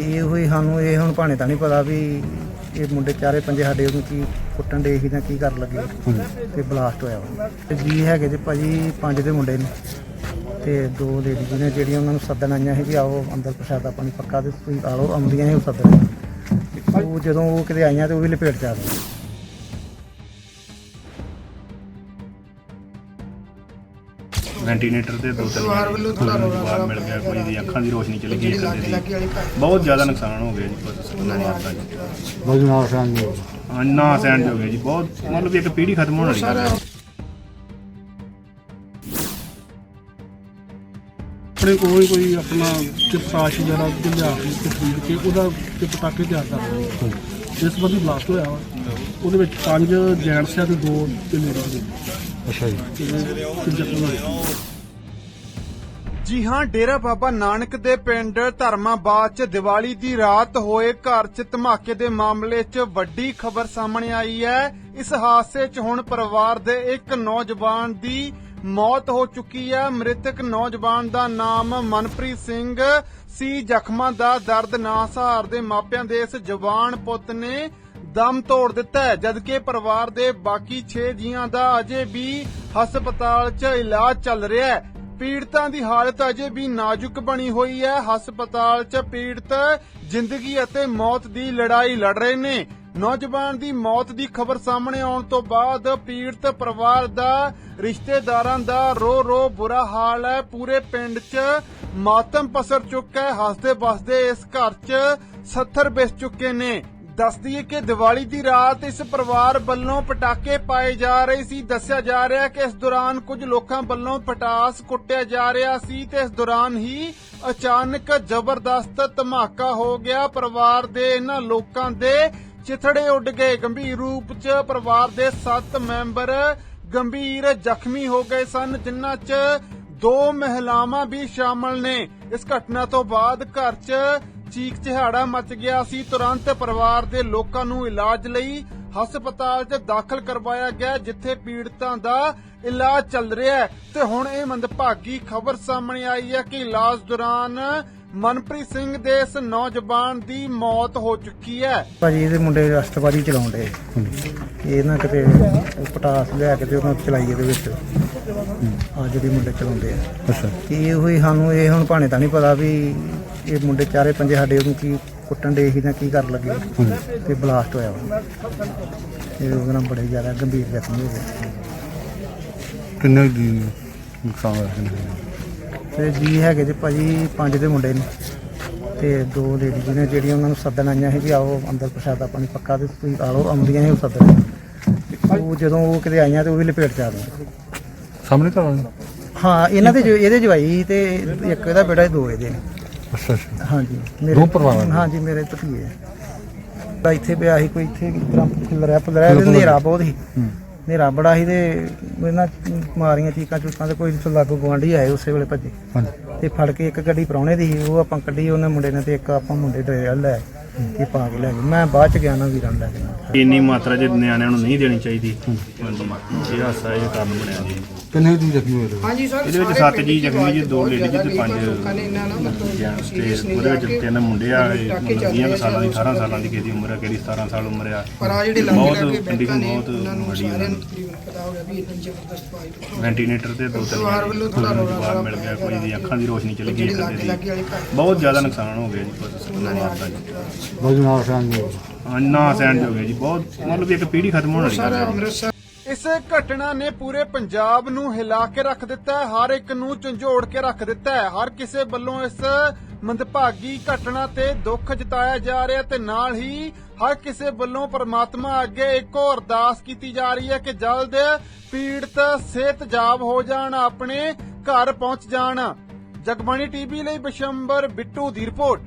ਇਹ ਹੋਈ ਸਾਨੂੰ ਇਹ ਹੁਣ ਭਾਣੇ ਤਾਂ ਨਹੀਂ ਪਤਾ ਵੀ ਇਹ ਮੁੰਡੇ ਚਾਰੇ ਪੰਜੇ ਸਾਡੇ ਉਹਨੂੰ ਕੀ ਕੁੱਟਣ ਦੇ ਸੀ ਜਾਂ ਕੀ ਕਰਨ ਲੱਗੇ ਤੇ ਬਲਾਸਟ ਹੋਇਆ ਵਾ। ਤੇ ਜੀ ਹੈਗੇ ਜੀ ਭਾਜੀ ਪੰਜ ਦੇ ਮੁੰਡੇ ਨੇ। ਤੇ ਦੋ ਲੇਡੀਜ਼ ਨੇ ਜਿਹੜੀਆਂ ਉਹਨਾਂ ਨੂੰ ਸੱਦਣ ਆਈਆਂ ਸੀ ਵੀ ਆਓ ਅੰਦਰ ਪ੍ਰਸ਼ਾਦਾ ਪਾਣੀ ਪੱਕਾ ਤੇ ਤੁਸੀਂ ਆ ਲਓ ਆਉਂਦੀਆਂ ਸੀ ਉਹ ਸੱਦਣ। ਉਹ ਜਦੋਂ ਉਹ ਕਿਤੇ ਆਈਆਂ ਤੇ ਉਹ ਵੀ ਲਪੇਟ ਚ ਆ ਗਏ। ਵੈਂਟੀਲੇਟਰ ਤੇ ਦੋ ਤਿੰਨ ਜਵਾਬ ਮਿਲ ਗਿਆ ਕੋਈ ਦੀ ਅੱਖਾਂ ਦੀ ਰੋਸ਼ਨੀ ਚਲੀ ਗਈ ਇੱਕ ਦੀ। ਬਹੁਤ ਜ਼ਿਆਦਾ ਨੁਕਸਾਨ ਹੋ ਗਿਆ ਜੀ ਪਰਿਵਾਰ ਦਾ ਜੀ। ਸਿੰਘ ਜੀ ਹਾਂ, ਨਾ ਸੈਂਡ ਹੋ ਗਿਆ ਜੀ ਬਹੁਤ ਮਤਲਬ ਵੀ ਇੱਕ ਪੀੜ੍ਹੀ ਖਤਮ ਹੋਣ ਵਾਲੀ ਗੱਲ ਹੈ। ਆਪਣੇ ਕੋਲ ਕੋਈ ਆਪਣਾ ਚਿਪਸਾਸ਼ ਜਿਹੜਾ ਲਿਆ ਕੇ ਖਰੀਦ ਕੇ ਉਹਦਾ ਤੇ ਪਟਾਕੇ ਤਿਆਰ ਕਰ ਰਹੇ ਨੇ ਇਸ ਬੰਦੀ ਬਲਾਸਟ ਹੋਇਆ ਵਾ ਉਹਦੇ ਵਿੱਚ ਪੰਜ ਜੈਂਟਸ ਆ ਤੇ ਦੋ ਤੇ ਲੇਡੀਜ਼ ਨੇ। ਅੱਛਾ ਜੀ। ਜੀ ਹਾਂ, ਡੇਰਾ ਬਾਬਾ ਨਾਨਕ ਦੇ ਪਿੰਡ ਧਰਮਾਬਾਦ 'ਚ ਦੀਵਾਲੀ ਦੀ ਰਾਤ ਹੋਏ ਘਰ 'ਚ ਧਮਾਕੇ ਦੇ ਮਾਮਲੇ 'ਚ ਵੱਡੀ ਖਬਰ ਸਾਹਮਣੇ ਆਈ ਹੈ। ਇਸ ਹਾਦਸੇ 'ਚ ਹੁਣ ਪਰਿਵਾਰ ਦੇ ਇੱਕ ਨੌਜਵਾਨ ਦੀ ਮੌਤ ਹੋ ਚੁੱਕੀ ਹੈ। ਮ੍ਰਿਤਕ ਨੌਜਵਾਨ ਦਾ ਨਾਮ ਮਨਪ੍ਰੀਤ ਸਿੰਘ ਸੀ। ਜ਼ਖਮਾਂ ਦਾ ਦਰਦ ਨਾ ਸਹਾਰਦੇ ਮਾਪਿਆਂ ਦੇ ਇਸ ਜਵਾਨ ਪੁੱਤ ਨੇ ਦਮ ਤੋੜ ਦਿੱਤਾ ਹੈ, ਜਦਕਿ ਪਰਿਵਾਰ ਦੇ ਬਾਕੀ 6 ਜੀਆਂ ਦਾ ਅਜੇ ਵੀ ਹਸਪਤਾਲ 'ਚ ਇਲਾਜ ਚੱਲ ਰਿਹਾ ਹੈ। ਪੀੜਤਾਂ ਦੀ ਹਾਲਤ ਅਜੇ ਵੀ ਨਾਜ਼ੁਕ ਬਣੀ ਹੋਈ ਹੈ। ਹਸਪਤਾਲ 'ਚ ਪੀੜਤ ਜ਼ਿੰਦਗੀ ਅਤੇ ਮੌਤ ਦੀ ਲੜਾਈ ਲੜ ਰਹੇ ਨੇ। ਨੌਜਵਾਨ ਦੀ ਮੌਤ ਦੀ ਖਬਰ ਸਾਹਮਣੇ ਆਉਣ ਤੋਂ ਬਾਅਦ ਪੀੜਤ ਪਰਿਵਾਰ ਦਾ, ਰਿਸ਼ਤੇਦਾਰਾਂ ਦਾ ਰੋ ਰੋ ਬੁਰਾ ਹਾਲ ਹੈ। ਪੂਰੇ ਪਿੰਡ 'ਚ ਮਾਤਮ ਪਸਰ ਚੁੱਕਾ ਹੈ। ਹੱਸਦੇ ਵਸਦੇ ਇਸ ਘਰ 'ਚ 70 ਬਿਸ ਚੁੱਕੇ ਨੇ। ਦੱਸ ਦਈਏ ਕਿ ਦੀਵਾਲੀ ਦੀ ਰਾਤ ਇਸ ਪਰਿਵਾਰ ਵੱਲੋਂ ਪਟਾਕੇ ਪਾਏ ਜਾ ਰਹੇ ਸੀ। ਦੱਸਿਆ ਜਾ ਰਿਹਾ ਹੈ ਕਿ ਇਸ ਦੌਰਾਨ ਕੁਝ ਲੋਕਾਂ ਵੱਲੋਂ ਪਟਾਸ ਕੁੱਟਿਆ ਜਾ ਰਿਹਾ ਸੀ ਤੇ ਇਸ ਦੌਰਾਨ ਹੀ ਅਚਾਨਕ ਜ਼ਬਰਦਸਤ ਧਮਾਕਾ ਹੋ ਗਿਆ। ਪਰਿਵਾਰ ਦੇ ਇਹਨਾਂ ਲੋਕਾਂ ਦੇ ਚਿਥੜੇ ਉੱਡ ਗਏ। ਗੰਭੀਰ ਰੂਪ 'ਚ ਪਰਿਵਾਰ ਦੇ 7 ਮੈਂਬਰ ਗੰਭੀਰ ਜ਼ਖਮੀ ਹੋ ਗਏ ਸਨ, ਜਿਨ੍ਹਾਂ 'ਚ ਦੋ ਮਹਿਲਾਵਾਂ ਵੀ ਸ਼ਾਮਲ ਨੇ। ਇਸ ਘਟਨਾ ਤੋਂ ਬਾਅਦ ਘਰ 'ਚ ਚੀਕ ਚਿਹਾੜਾ ਮਚ ਗਿਆ ਸੀ। ਤੁਰੰਤ ਪਰਿਵਾਰ ਦੇ ਲੋਕਾਂ ਨੂੰ ਇਲਾਜ ਲਈ ਹਸਪਤਾਲ 'ਚ ਦਾਖਲ ਕਰਵਾਇਆ ਗਿਆ ਜਿੱਥੇ ਪੀੜਤਾਂ ਦਾ ਇਲਾਜ ਚੱਲ ਰਿਹਾ ਹੈ। ਤੇ ਹੁਣ ਇਹ ਮੰਦਭਾਗੀ ਖਬਰ ਸਾਹਮਣੇ ਆਈ ਹੈ ਕਿ ਇਲਾਜ ਦੌਰਾਨ ਮਨਪ੍ਰੀਤ ਸਿੰਘ ਦੇ ਇਸ ਨੌਜਵਾਨ ਦੀ ਮੌਤ ਹੋ ਚੁੱਕੀ ਹੈ। ਭਾਜੀ ਇਹਦੇ ਮੁੰਡੇ ਰਾਸ਼ਟਰਵਾਦੀ ਚਲਾਉਂਦੇ ਇਹ ਨਾ ਕਿਤੇ ਪਟਾਸ ਲਿਆ ਕੇ ਤੇ ਉਹਨਾਂ ਚਲਾਈ ਇਹਦੇ ਵਿੱਚ। ਆ ਜਿਹੜੇ ਮੁੰਡੇ ਚਲਾਉਂਦੇ ਆ। ਅੱਛਾ। ਇਹ ਹੋਈ ਸਾਨੂੰ ਇਹ ਹੁਣ ਭਾਣੇ ਤਾਂ ਨਹੀਂ ਪਤਾ ਵੀ ਇਹ ਮੁੰਡੇ ਚਾਰੇ ਪੰਜੇ ਸਾਡੇ ਉਹਨੂੰ ਕੀ ਕੁੱਟਣ ਦੇ ਸੀ ਜਾਂ ਕੀ ਕਰਨ ਲੱਗੇ ਤੇ ਬਲਾਸਟ ਹੋਇਆ ਇਹ ਉਹਦੇ ਨਾਲ ਬੜੇ ਜ਼ਿਆਦਾ ਗੰਭੀਰ ਜ਼ਖਮੀ ਹੋ ਗਏ। ਕਿੰਨੇ ਦੀ ਨੁਕਸਾਨ ਹੋਇਆ ਕਿੰਨੇ ਦੀ? ਤੇ ਜੀ ਹੈਗੇ ਜੀ ਭਾਜੀ ਪੰਜ ਦੇ ਮੁੰਡੇ ਨੇ। ਤੇ ਦੋ ਲੇਡੀਜ਼ ਨੇ ਜਿਹੜੀਆਂ ਉਹਨਾਂ ਨੂੰ ਸੱਦਣ ਆਈਆਂ ਸੀ ਵੀ ਆਓ ਅੰਦਰ ਪ੍ਰਸ਼ਾਦਾ ਪਾਣੀ ਪੱਕਾ ਤੇ ਤੁਸੀਂ ਆ ਲਓ ਆਉਂਦੀਆਂ ਸੀ ਉਹ ਸੱਦਣ। ਉਹ ਜਦੋਂ ਉਹ ਕਿਤੇ ਆਈਆਂ ਤੇ ਉਹ ਵੀ ਲਪੇਟ ਚ ਆ ਗਏ ਸਾਹਮਣੇ ਤਾਂ? ਹਾਂ ਇਹਨਾਂ ਦੇ ਜੋ ਇਹਦੇ ਜਵਾਈ ਤੇ ਇੱਕ ਇਹਦਾ ਬੇਟਾ ਦੋ ਇਹਦੇ ਨੇ। ਅੱਛਾ ਅੱਛਾ। ਹਾਂਜੀ ਦੋ ਪਰਿਵਾਰਾਂ ਦੇ? ਹਾਂਜੀ ਮੇਰੇ ਭਤੀਏ ਤਾਂ ਇੱਥੇ ਪਿਆ ਸੀ ਕੋਈ ਇੱਥੇ ਤਰ੍ਹਾਂ ਖਿਲਰਿਆ ਪੁਲਰਿਆ ਤੇ ਹਨੇਰਾ ਬਹੁਤ ਸੀ। ਹੂੰ। ਹਨੇਰਾ ਬੜਾ ਸੀ ਤੇ ਇਹਨਾਂ ਮਾਰੀਆਂ ਚੀਕਾਂ ਚੂਕਾਂ ਤੇ ਕੋਈ ਲਾਗੂ ਗਵਾਂਢੀ ਆਏ ਉਸੇ ਵੇਲੇ ਭੱਜੇ। ਹਾਂਜੀ। ਤੇ ਫੜ ਕੇ ਇੱਕ ਗੱਡੀ ਪ੍ਰਾਹੁਣੇ ਦੀ ਸੀ ਉਹ ਆਪਾਂ ਕੱਢੀ ਉਹਨੇ ਮੁੰਡੇ ਨੇ ਤੇ ਇੱਕ ਆਪਾਂ ਮੁੰਡੇ ਦੇ ਵੱਲ ਲੈ ਤੇ ਪਾ ਕੇ ਲੈ ਗਏ। ਮੈਂ ਬਾਅਦ ਚ ਗਿਆ ਨਾ ਵੀਰਾਂ ਨੂੰ ਲੈ ਕੇ। ਨਾਲ। ਇੰਨੀ ਮਾਤਰਾ ਚ ਨਿਆਣਿਆਂ ਨੂੰ ਨਹੀਂ ਦੇਣੀ ਚਾਹੀਦੀ। ਇਹ ਹਾਸਾ ਇਹ ਕਾਰਨ ਬਣਿਆ। ਜੀ ਕਿੰਨੇ ਦੀ ਜ਼ਖਮੀ ਹੋਏ? ਹਾਂਜੀ ਸਰ ਇਹਦੇ ਵਿੱਚ ਸੱਤ ਜੀ ਜ਼ਖਮੀ ਜੀ ਦੋ ਲੇਡੀਜ਼ ਤੇ ਪੰਜ ਤੇ ਉਹਦੇ ਵਿੱਚ ਤਿੰਨ ਮੁੰਡੇ ਆ ਇਹ ਮਤਲਬ 20 ਕੁ ਸਾਲਾਂ ਦੀ 18 ਸਾਲਾਂ ਦੀ ਕਿਸੇ ਦੀ ਉਮਰ ਆ ਕਿਹੜੀ 17 ਸਾਲ ਉਮਰ ਆ। ਪਰ ਆ ਜਿਹੜੇ ਲਾਗੇ ਬਹੁਤ ਲਾਗੇ ਕੰਡੀਸ਼ਨ ਨੇ ਬਹੁਤ ਮਾੜੀ ਆ। ਗਿਆ ਵੈਂਟੀਲੇਟਰ ਤੇ ਦੋ ਤਿੰਨ ਪਰਿਵਾਰ ਵੱਲੋਂ ਥੋੜ੍ਹਾ ਰੌਲਾ ਮਿਲ ਗਿਆ ਕੋਈ ਦੀ ਅੱਖਾਂ ਦੀ ਰੋਸ਼ਨੀ ਚਲੀ ਗਈ ਬਹੁਤ ਜ਼ਿਆਦਾ ਨੁਕਸਾਨ ਹੋ ਗਿਆ ਜੀ ਪਰਿਵਾਰ ਦਾ ਸਿੰਘ ਜੀ ਹਾਂ, ਨਾ ਸੈਂਡ ਹੋ ਗਿਆ ਜੀ ਬਹੁਤ ਮਤਲਬ ਇੱਕ ਪੀੜ੍ਹੀ ਖਤਮ ਹੋਣ ਵਾਲੀ ਗੱਲ ਹੈ। ਇਸ ਘਟਨਾ ਨੇ ਪੂਰੇ ਪੰਜਾਬ ਨੂੰ ਹਿਲਾ ਕੇ ਰੱਖ ਦਿੱਤਾ ਹੈ, ਹਰ ਇੱਕ ਨੂੰ ਝੰਜੋੜ ਕੇ ਰੱਖ ਦਿੱਤਾ ਹੈ। ਹਰ ਕਿਸੇ ਵੱਲੋਂ ਇਸ ਮੰਦਭਾਗੀ ਘਟਨਾ ਤੇ ਦੁੱਖ ਜਤਾਇਆ ਜਾ ਰਿਹਾ ਤੇ ਨਾਲ ਹੀ ਹਰ ਕਿਸੇ ਵੱਲੋਂ ਪਰਮਾਤਮਾ ਅੱਗੇ ਇੱਕੋ ਅਰਦਾਸ ਕੀਤੀ ਜਾ ਰਹੀ ਹੈ ਕਿ ਜਲਦ ਪੀੜਤ ਸਿਹਤਯਾਬ ਹੋ ਜਾਣ, ਆਪਣੇ ਘਰ ਪਹੁੰਚ ਜਾਣ। ਜਗਬਾਣੀ ਟੀਵੀ ਲਈ ਬਿਸ਼ੰਬਰ ਬਿੱਟੂ ਦੀ ਰਿਪੋਰਟ।